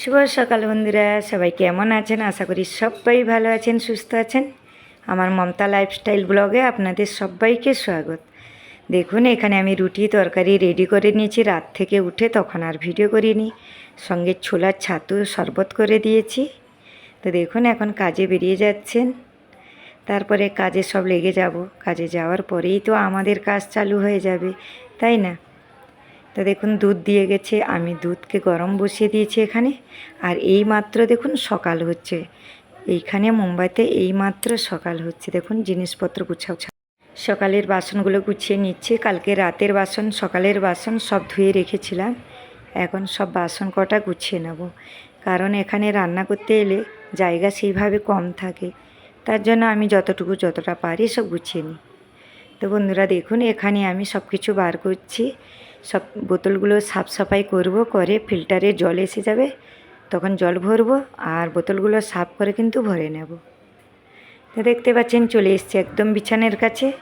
শুভ সকাল বন্ধুরা, সবাই কেমন আছেন? আশা করি সবাই ভালো আছেন, সুস্থ আছেন। আমার মমতা লাইফস্টাইল ব্লগে আপনাদের সবাইকে স্বাগত। দেখুন, এখানে আমি রুটি তরকারি রেডি করে নিয়েছি। রাত থেকে উঠে তখন আর ভিডিও করিনি। সঙ্গে ছোলার ছাতু শরবত করে দিয়েছি। তো দেখুন, এখন কাজে বেরিয়ে যাচ্ছেন। তারপরে কাজে সব লেগে যাব। কাজে যাওয়ার পরেই তো আমাদের কাজ চালু হয়ে যাবে, তাই না? তো দেখুন দুধ দিয়ে গেছে, আমি দুধকে গরম বসিয়ে দিয়েছি এখানে। আর এই মাত্র দেখুন সকাল হচ্ছে। এইখানে মুম্বাইতে এই মাত্র সকাল হচ্ছে। দেখুন জিনিসপত্র গুছাও সকালের বাসনগুলো গুছিয়ে নিচ্ছে। কালকে রাতের বাসন, সকালের বাসন সব ধুয়ে রেখেছিলাম। এখন সব বাসন কটা গুছিয়ে নেব। কারণ এখানে রান্না করতে এলে জায়গা সেইভাবে কম থাকে। তার জন্য আমি যতটুকু যতটা পারি সব গুছিয়ে নিই। তো বন্ধুরা দেখুন, এখানে আমি সব কিছু বার করছি। সব বোতলগুলো সাফ সাফাই করব, করে ফিল্টারে জল এসে যাবে, তখন জল ভরবো আর বোতলগুলো সাফ করে কিন্তু ভরে নেব। দেখতে পাচ্ছেন, চলে এসছে একদম বিছানের কাছে।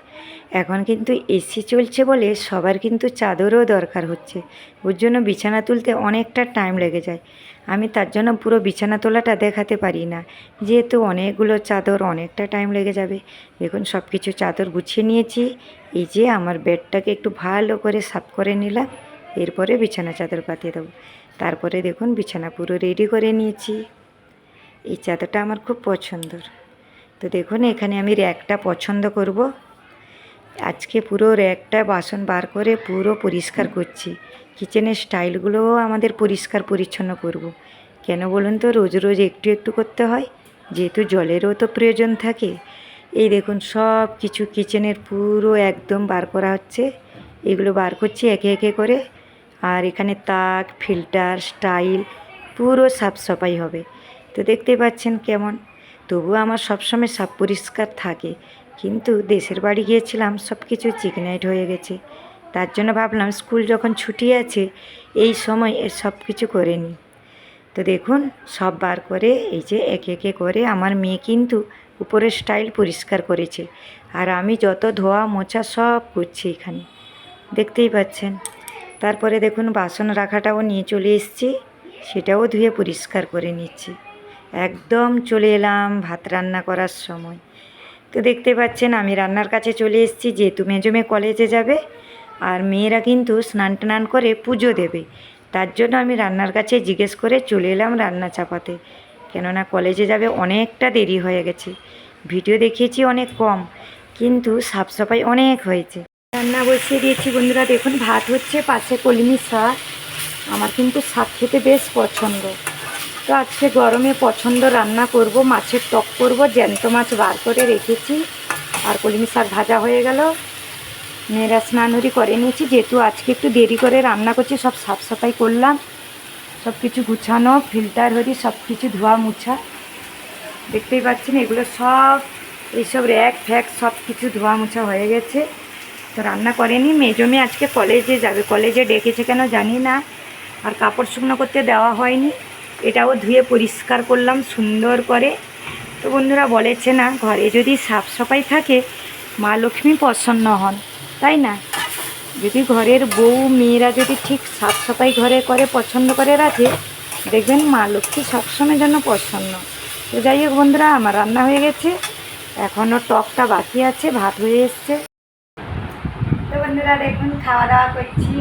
এখন কিন্তু এসি চলছে বলে সবার কিন্তু চাদরও দরকার হচ্ছে। ওর জন্য বিছানা তুলতে অনেকটা টাইম লেগে যায়। আমি তার জন্য পুরো বিছানা তোলাটা দেখাতে পারি না। যেহেতু অনেকগুলো চাদর, অনেকটা টাইম লেগে যাবে। দেখুন সব কিছু চাদর গুছিয়ে নিয়েছি। এই যে আমার বেডটাকে একটু ভালো করে সাফ করে নিলাম। এরপরে বিছানা চাদর পাতিয়ে দেবো। তারপরে দেখুন, বিছানা পুরো রেডি করে নিয়েছি। এই চাদরটা আমার খুব পছন্দর। তো দেখুন, এখানে আমি র্যাকটা পছন্দ করব। আজকে পুরো র্যাকটা বাসন বার করে পুরো পরিষ্কার করছি। কিচেনের স্টাইলগুলোও আমাদের পরিষ্কার পরিচ্ছন্ন করব। কেন বলুন তো, রোজ রোজ একটু একটু করতে হয়, যেহেতু জলেরও তো প্রয়োজন থাকে। এই দেখুন, সব কিছু কিচেনের পুরো একদম বার করা হচ্ছে। এগুলো বার করছি একে একে করে। আর এখানে তাক, ফিল্টার, স্টাইল পুরো সাফ সাফাই হবে। তো দেখতেই পাচ্ছেন কেমন? তবুও আমার সবসময় সাফ পরিষ্কার থাকে। কিন্তু দেশের বাড়ি গিয়েছিলাম সব কিছু চিকনাইট হয়ে গেছে। তার জন্য ভাবলাম স্কুল যখন ছুটি আছে, এই সময় এর সব কিছু করে নিই। তো দেখুন, সব বার করে, এই যে একে একে করে আমার মেয়ে কিন্তু উপরের স্টাইল পরিষ্কার করেছে। আর আমি যত ধোয়া মোছা সব করছি এখানে। দেখতেই পাচ্ছেন। তারপরে দেখুন, বাসন রাখাটাও নিয়ে চলে এসেছি। সেটাও ধুয়ে পরিষ্কার করে নিচ্ছি। একদম চলে এলাম ভাত রান্না করার সময়। তো দেখতে পাচ্ছেন আমি রান্নার কাছে চলে এসেছি, যেহেতু মেজমে কলেজে যাবে আর মেয়েরা কিন্তু স্নান টান করে পুজো দেবে। তার জন্য আমি রান্নার কাছে জিজ্ঞেস করে চলে এলাম রান্না চাপাতে। কেননা কলেজে যাবে অনেকটা দেরি হয়ে গেছে। ভিডিও দেখিয়েছি অনেক কম, কিন্তু সাফ সাফাই অনেক হয়েছে। রান্না বসিয়ে দিয়েছি বন্ধুরা, দেখুন ভাত হচ্ছে পাশে কলমি শাক। আমার কিন্তু শাক খেতে বেশ পছন্দ। তো আজকে গরমে পছন্দ রান্না করব, মাছের টক করব, জ্যান্ত মাছ বার করে রেখেছি। আর কলমি শাক ভাজা হয়ে গেল। মেয়েরা স্নানুরি করে নিয়েছি, যেহেতু আজকে একটু দেরি করে রান্না করছি, সব সাফ সাফাই করলাম। সব কিছু গুছানো, ফিল্টার হরি, সব কিছু ধোয়া মুছা। দেখতেই পাচ্ছেন, এগুলো সব, এইসব র্যাক ফ্যাক সব কিছু ধোয়া মোছা হয়ে গেছে। তো রান্না করেনি মেজমে আজকে কলেজে যাবে। কলেজে ডেকেছে কেন জানি না। আর কাপড় শুকনো করতে দেওয়া হয়নি। এটাও ধুয়ে পরিষ্কার করলাম সুন্দর করে। তো বন্ধুরা বলেছে না, ঘরে যদি সাফ সাফাই থাকে, মা লক্ষ্মী প্রসন্ন হন, তাই না? যদি ঘরের বউ মেয়েরা যদি ঠিক সাফ সাফাই ঘরে করে, পছন্দ করে রাখে, দেখবেন মা লক্ষ্মী সবসময় জন্য প্রসন্ন। তো যাই হোক বন্ধুরা, আমার রান্না হয়ে গেছে। এখনও টকটা বাকি আছে, ভাত হয়ে এসছে। তো বন্ধুরা, দেখুন, খাওয়া দাওয়া করছি।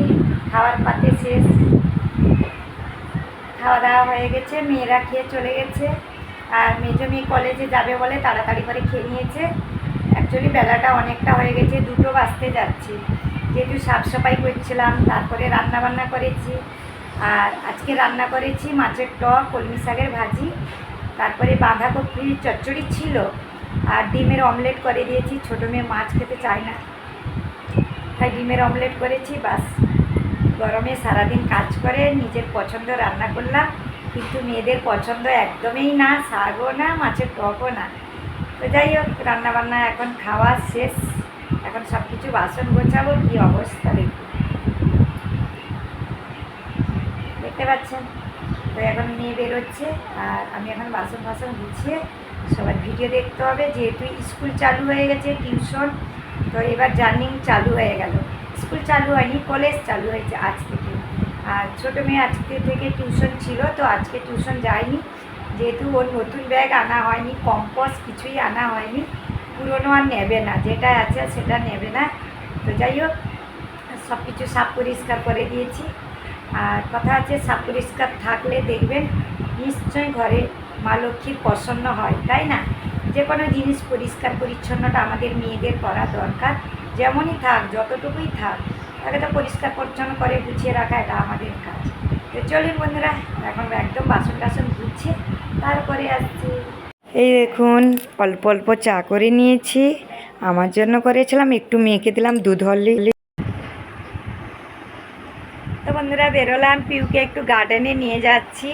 খাওয়ার পাতে শেষ। খাওয়া দাওয়া হয়ে গেছে, মেয়েরা খেয়ে চলে গেছে। আর মেজো মেয়ে কলেজে যাবে বলে তাড়াতাড়ি করে খেয়ে নিয়েছে। অ্যাকচুয়ালি বেলাটা অনেকটা হয়ে গেছে, দুটো বাজতে যাচ্ছে। যেহেতু সাফ সাফাই করছিলাম, তারপরে রান্না বান্না করেছি। আর আজকে রান্না করেছি মাছের টক, কলমি শাকের ভাজি, তারপরে বাঁধাকপির চচ্চড়ি ছিল। আর ডিমের অমলেট করে দিয়েছি, ছোটো মেয়ে মাছ খেতে চায় না। তাই ডিমের অমলেট করেছি, বাস। গরমে সারাদিন কাজ করে, নিজের পছন্দ রান্না করলাম। কিন্তু মেয়েদের পছন্দ একদমই না, শাকও না, মাছের টকও না। তো যাই হোক, রান্নাবান্না এখন খাওয়া শেষ। এখন সব কিছু বাসন গোছাবো, কী অবস্থা দেখুন দেখতে পাচ্ছেন? তো এখন মেয়ে বেরোচ্ছে, আর আমি এখন বাসন বাসন গুছিয়ে সবার ভিডিও দেখতে হবে। যেহেতু স্কুল চালু হয়ে গেছে, টিউশন, তো এবার জার্নিং চালু হয়ে গেল। স্কুল চালু হয়নি, কলেজ চালু হয়েছে আজ থেকে। আর ছোটো মেয়ে আজকে থেকে টিউশন ছিল, তো আজকে টিউশন যায়নি। যেহেতু ওর নতুন ব্যাগ আনা হয়নি কম্পস কিছুই আনা হয়নি। পুরনো আর নেবে না যেটা আছে সেটা নেবে না। তো যাই হোক সব কিছু সাফ পরিষ্কার করে দিয়েছি। আর কথা আছে, সাফ পরিষ্কার থাকলে দেখবেন নিশ্চয়ই ঘরে মা লক্ষ্মীর প্রসন্ন হয়, তাই না? যে কোনো জিনিস পরিষ্কার পরিচ্ছন্নটা আমাদের মেয়েদের করা দরকার। যেমনই থাক, যতটুকুই থাক, তাকে তো পরিষ্কার পরিচ্ছন্ন করে গুছিয়ে রাখা এটা আমাদের কাজ। তো চলুন বন্ধুরা, এখন একদম বাসন টাসন ধুচ্ছে তারপরে আসছি। এই দেখুন, অল্প অল্প চা করে নিয়েছি। আমার জন্য করেছিলাম, একটু মেয়েকে দিলাম, দুধ হরলি তো বন্ধুরা, বেরোলাম, পিউকে একটু গার্ডেনে নিয়ে যাচ্ছি।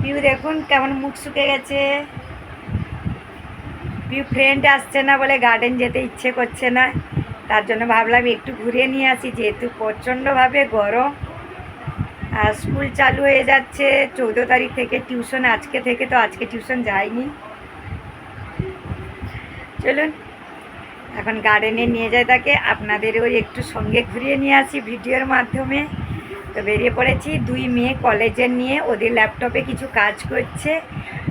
পিউ দেখুন কেমন মুখ শুকে গেছে। পিউ ফ্রেন্ড আসছে না বলে গার্ডেন যেতে ইচ্ছে করছে না। তার জন্য ভাবলাম একটু ঘুরে নিয়ে আসি, যেহেতু প্রচণ্ডভাবে গরম। আর স্কুল চালু হয়ে যাচ্ছে, চৌদ্দ তারিখ থেকে টিউশন, আজকে থেকে তো আজকে টিউশন যায়নি চলুন, এখন গার্ডেনে নিয়ে যায় তাকে, আপনাদেরও একটু সঙ্গে ঘুরিয়ে নিয়ে আসি ভিডিওর মাধ্যমে। তো বেরিয়ে পড়েছি, দুই মেয়ে কলেজের নিয়ে ওদের ল্যাপটপে কিছু কাজ করছে,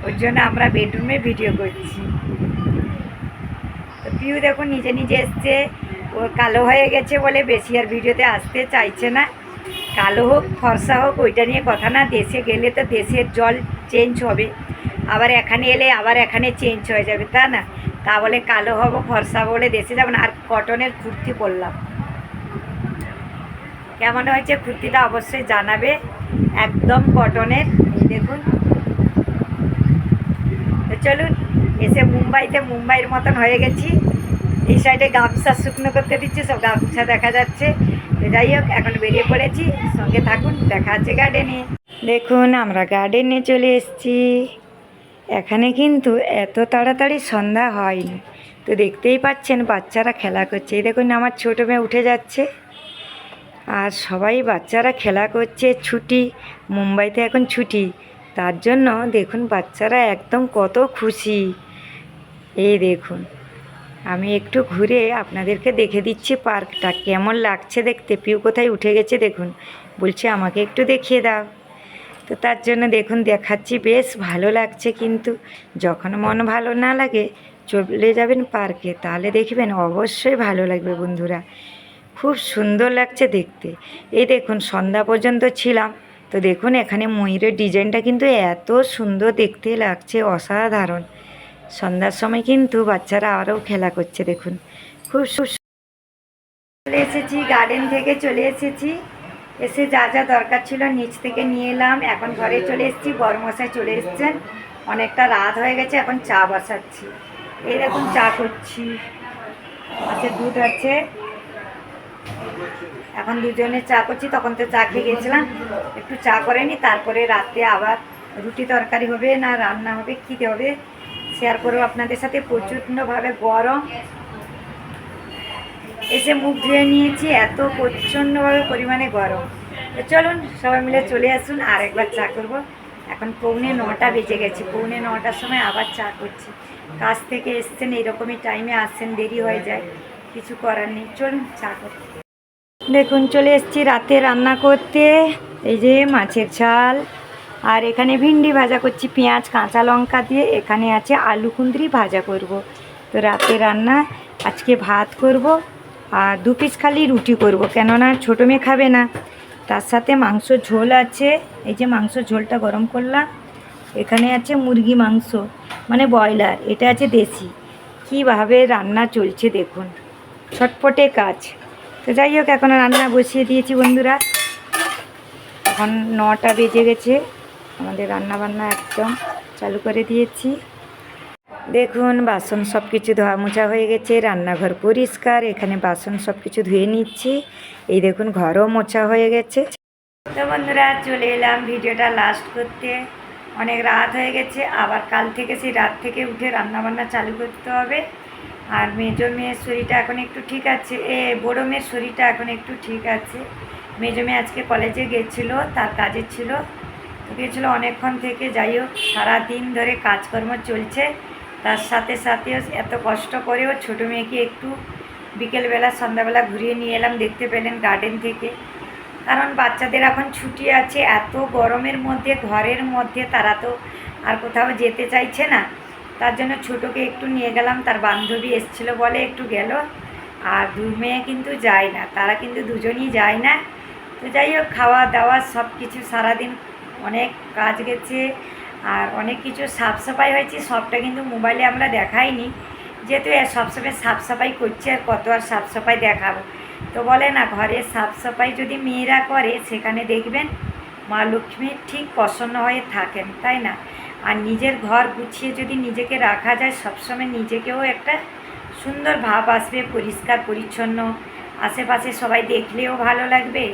ওর জন্য আমরা বেডরুমে ভিডিও করছি। তো পিউ দেখুন, নিজে নিজে এসছে ও কালো হয়ে গেছে বলে বেশি আর ভিডিওতে আসতে চাইছে না। কালো হোক, ফর্সা হোক, ওইটা নিয়ে কথা না, দেশে গেলে তো দেশের জল চেঞ্জ হবে। আবার এখানে এলে আবার এখানে চেঞ্জ হয়ে যাবে, তা না? তা বলে কালো হব, ফর্সা বলে দেশে যাব না, আর কটনের কুর্তি পরলাম। কেমন হয়েছে কুর্তিটা অবশ্যই জানাবে, একদম কটনের দেখুন। চলুন, এসে মুম্বাইতে মুম্বাইয়ের মতন হয়ে গেছি। এই সাইডে গামছা শুকনো করতে দিচ্ছে, সব গামছা দেখা যাচ্ছে। যাই হোক, এখন বেরিয়ে পড়েছি। সঙ্গে থাকুন, দেখা আছে গার্ডেনে দেখুন, আমরা গার্ডেনে চলে এসেছি। এখানে কিন্তু এত তাড়াতাড়ি সন্ধ্যা হয়নি। তো দেখতেই পাচ্ছেন, বাচ্চারা খেলা করছে। এই দেখুন, আমার ছোটো মেয়ে উঠে যাচ্ছে। আর সবাই বাচ্চারা খেলা করছে, ছুটি। মুম্বাইতে এখন ছুটি। তার জন্য দেখুন, বাচ্চারা একদম কত খুশি। এই দেখুন। আমি একটু ঘুরে আপনাদেরকে দেখে দিচ্ছি পার্কটা। কেমন লাগছে দেখতে? পিউ কোথায় উঠে গেছে দেখুন। বলছে, আমাকে একটু দেখিয়ে দাও। তো তার জন্য দেখুন, দেখাচ্ছি, বেশ ভালো লাগছে কিন্তু। যখন মন ভালো না লাগে, চলে যাবেন পার্কে। তাহলে দেখবেন অবশ্যই ভালো লাগবে বন্ধুরা। খুব সুন্দর লাগছে দেখতে। এই দেখুন, সন্ধ্যা পর্যন্ত ছিলাম। তো দেখুন, এখানে ময়ূরের ডিজাইনটা কিন্তু এত সুন্দর দেখতে লাগছে, অসাধারণ। সন্ধ্যার সময় কিন্তু বাচ্চারা আরও খেলা করছে, দেখুন। খুব চলে এসেছি গার্ডেন থেকে চলে এসেছি। এসে যা যা দরকার ছিল নিচ থেকে নিয়ে এলাম। এখন ঘরে চলে এসেছি বড় মশাই চলে এসেছেন। অনেকটা রাত হয়ে গেছে, এখন চা বসাচ্ছি। দেখুন, চা করছি। আছে দুধ আছে। এখন দুজনে চা করছি, তখন তো চা খেয়ে গেছিলাম। একটু চা করে নি, তারপরে রাতে আবার রুটি তরকারি হবে না, রান্না হবে কী হবে। শেয়ার করব আপনাদের সাথে প্রচণ্ডভাবে গরম। এসে মুখ ধুয়ে নিয়েছি, এত প্রচণ্ডভাবে পরিমাণে গরম। তো চলুন, সবাই মিলে চলে আসুন আর একবার চা করব। এখন পৌনে নটা বেজে গেছে, পৌনে নটার সময় আবার চা করছি। কাজ থেকে এসছেন, এইরকমই টাইমে আসছেন, দেরি হয়ে যায়, কিছু করার নেই। চলুন, চা করতে দেখুন, চলে এসেছি রাতে রান্না করতে। এই যে মাছের ঝাল। আর এখানে ভিন্ডি ভাজা করছি, পেঁয়াজ, কাঁচা লঙ্কা দিয়ে। এখানে আছে আলু কুঁদরি ভাজা করব। তো রাতে রান্না, আজকে ভাত করব আর দু পিস খালি রুটি করব। কেননা ছোটো মেয়ে খাবে না। তার সাথে মাংস ঝোল আছে। এই যে মাংস ঝোলটা গরম করলাম। এখানে আছে মুরগি মাংস মানে ব্রয়লার। এটা আছে দেশি। কীভাবে রান্না চলছে দেখুন। ছটপটে কাজ। তো যাই হোক, এখন রান্না বসিয়ে দিয়েছি বন্ধুরা। এখন নটা বেজে গেছে। আমাদের রান্না বান্না একদম চালু করে দিয়েছি। দেখুন, বাসন সব কিছু ধোয়া মোছা হয়ে গেছে, রান্নাঘর পরিষ্কার, এখানে বাসন সব কিছু ধুয়ে নিচ্ছি। এই দেখুন, ঘরও মোছা হয়ে গেছে। তো বন্ধুরা, চলে এলাম ভিডিওটা লাস্ট করতে। অনেক রাত হয়ে গেছে, আবার কাল থেকে সেই রাত থেকে উঠে রান্নাবান্না চালু করতে হবে। আর মেজো মেয়ের শরীরটা এখন একটু ঠিক আছে, এ বড়ো মেয়ের শরীরটা এখন একটু ঠিক আছে। মেজো মেয়ে আজকে কলেজে গেছিল, তার কাজের ছিল। গেছিল অনেকক্ষণ থেকে, যাই হোক, সারাদিন ধরে কাজকর্ম চলছে। তার সাথে সাথেও এত কষ্ট করেও ছোটো মেয়েকে একটু বিকেলবেলা, সন্ধ্যাবেলা ঘুরিয়ে নিয়ে এলাম, দেখতে পেলেন গার্ডেন থেকে। কারণ বাচ্চাদের এখন ছুটি আছে, এত গরমের মধ্যে, ঘরের মধ্যে তারা তো আর কোথাও যেতে চাইছে না। তার জন্য ছোটোকে একটু নিয়ে গেলাম, তার বান্ধবী এসছিল বলে একটু গেল। আর দু মেয়ে কিন্তু যায় না, তারা কিন্তু দুজনই যায় না। তো যাই হোক, খাওয়া দাওয়া সব কিছু সারাদিন অনেক কাজ গেছে আর অনেক কিছু সাফ সাফাই হয়েছে, সবটা কিন্তু মোবাইলে আমরা দেখাইনি। যেহেতু সবসময় সাফ সাফাই করছে, আর কত আর সাফ সাফাই দেখাবো। তো বলে না, ঘরে সাফ সাফাই যদি মেয়েরা করে, সেখানে দেখবেন মা লক্ষ্মী ঠিক প্রসন্ন হয়ে থাকেন, তাই না? আর নিজের ঘর গুছিয়ে যদি নিজেকে রাখা যায়, সবসময় নিজেকেও একটা সুন্দর ভাব আসবে, পরিষ্কার, পরিচ্ছন্ন। আশেপাশে সবাই দেখলেও ভালো লাগবে।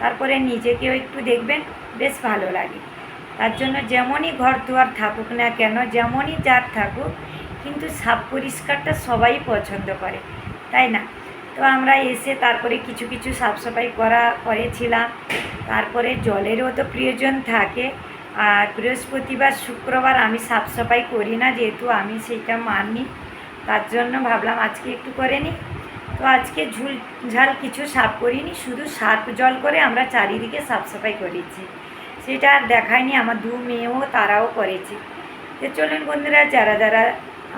তারপরে নিজেকেও একটু দেখবেন, বেশ ভালো লাগে। তার জন্য যেমনই ঘর দুয়ার থাকুক না কেন, যেমনই যার থাকুক, কিন্তু সাপ পরিষ্কারটা সবাই পছন্দ করে, তাই না? তো আমরা এসে তারপরে কিছু কিছু সাফ সাফাই করা, করেছিলাম। তারপরে জলেরও তো প্রয়োজন থাকে। আর বৃহস্পতিবার, শুক্রবার আমি সাফ সাফাই করি না, যেহেতু আমি সেইটা মানি তার জন্য ভাবলাম আজকে একটু করে নিই। তো আজকে ঝুল ঝাল কিছু সাফ করিনি, শুধু সার্ফ জল করে আমরা চারিদিকে সাফ সাফাই করেছি। সেটা আর দেখায়নি আমার দু মেয়েও, তারাও করেছে। তো চলুন বন্ধুরা, যারা যারা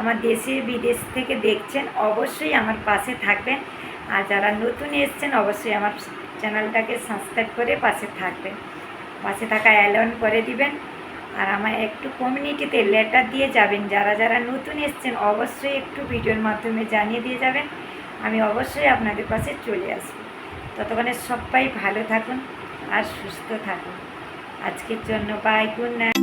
আমার দেশে, বিদেশ থেকে দেখছেন, অবশ্যই আমার পাশে থাকবেন। আর যারা নতুন এসছেন, অবশ্যই আমার চ্যানেলটাকে সাবস্ক্রাইব করে পাশে থাকবেন। পাশে থাকা অ্যালন করে দিবেন। আর আমার একটু কমিউনিটিতে লেটার দিয়ে যাবেন। যারা যারা নতুন এসছেন, অবশ্যই একটু ভিডিওর মাধ্যমে জানিয়ে দিয়ে যাবেন। আমি অবশ্যই আপনাদের পাশে চলে আসব। ততক্ষণে সবাই ভালো থাকুন আর সুস্থ থাকুন। আজকের জন্য বাই গুড নাইট